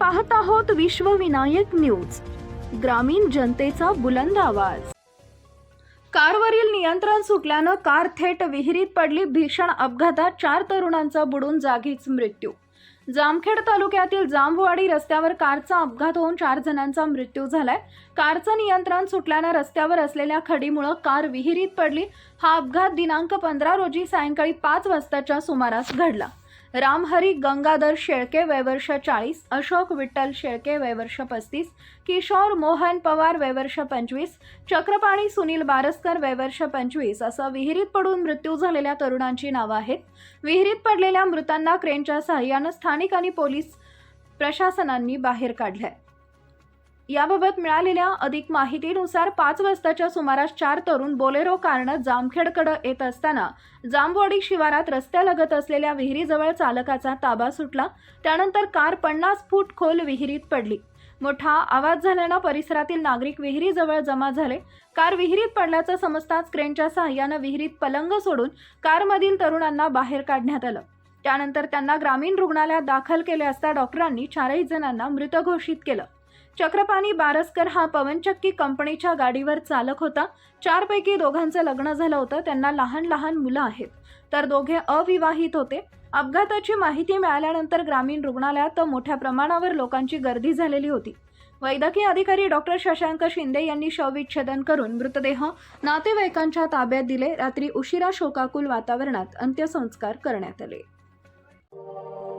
पाहत आहोत विश्वविनायक न्यूज ग्रामीण जनतेचा बुलंद आवाज. कारवरील नियंत्रण सुटल्यानं कार थेट विहिरीत पडली. भीषण अपघातात चार तरुणांचा बुडून जागीच मृत्यू. जामखेड तालुक्यातील जांभवाडी रस्त्यावर कारचा अपघात होऊन चार जणांचा मृत्यू झालाय. कारचं नियंत्रण सुटल्यानं रस्त्यावर असलेल्या खडीमुळं कार विहिरीत पडली. हा अपघात दिनांक पंधरा रोजी सायंकाळी पाच वाजताच्या सुमारास घडला. रामहरी गंगाधर शेळके वयवर्ष चाळीस अशोक विठ्ठल शेळके वयवर्ष पस्तीस किशोर मोहन पवार वयवर्ष पंचवीस चक्रपाणी सुनील बारसकर वयवर्ष पंचवीस असं विहिरीत पडून मृत्यू झालेल्या तरुणांची नावं आहेत. विहिरीत पडलेल्या मृतांना क्रेनच्या सहाय्यानं स्थानिक आणि पोलीस प्रशासनांनी बाहेर काढलंय. याबाबत मिळालेल्या अधिक माहितीनुसार पाच वाजताच्या सुमारास चार तरुण बोलेरो कारनं जामखेडकडे येत असताना जामवाडी शिवारात रस्त्यालगत असलेल्या विहिरीजवळ चालकाचा ताबा सुटला. त्यानंतर कार पन्नास फूट खोल विहिरीत पडली. मोठा आवाज झाल्यानं परिसरातील नागरिक विहिरीजवळ जमा झाले. कार विहिरीत पडल्याचं समजताच क्रेनच्या सहाय्यानं विहिरीत पलंग सोडून कारमधील तरुणांना बाहेर काढण्यात आलं. त्यानंतर त्यांना ग्रामीण रुग्णालयात दाखल केले असता डॉक्टरांनी चारही जणांना मृत घोषित केलं. चक्रपाणी बारसकर हा पवनचक्की कंपनीच्या गाडीवर चालक होता. चारपैकी दोघांचं लग्न झालं होतं. त्यांना लहान लहान मुलं आहेत. तर दोघे अविवाहित होते. अपघाताची माहिती मिळाल्यानंतर ग्रामीण रुग्णालयात मोठ्या प्रमाणावर लोकांची गर्दी झालेली होती. वैद्यकीय अधिकारी डॉक्टर शशांक शिंदे यांनी शवविच्छेदन करून मृतदेह नातेवाईकांच्या ताब्यात दिले. रात्री उशिरा शोकाकुल वातावरणात अंत्यसंस्कार करण्यात आले.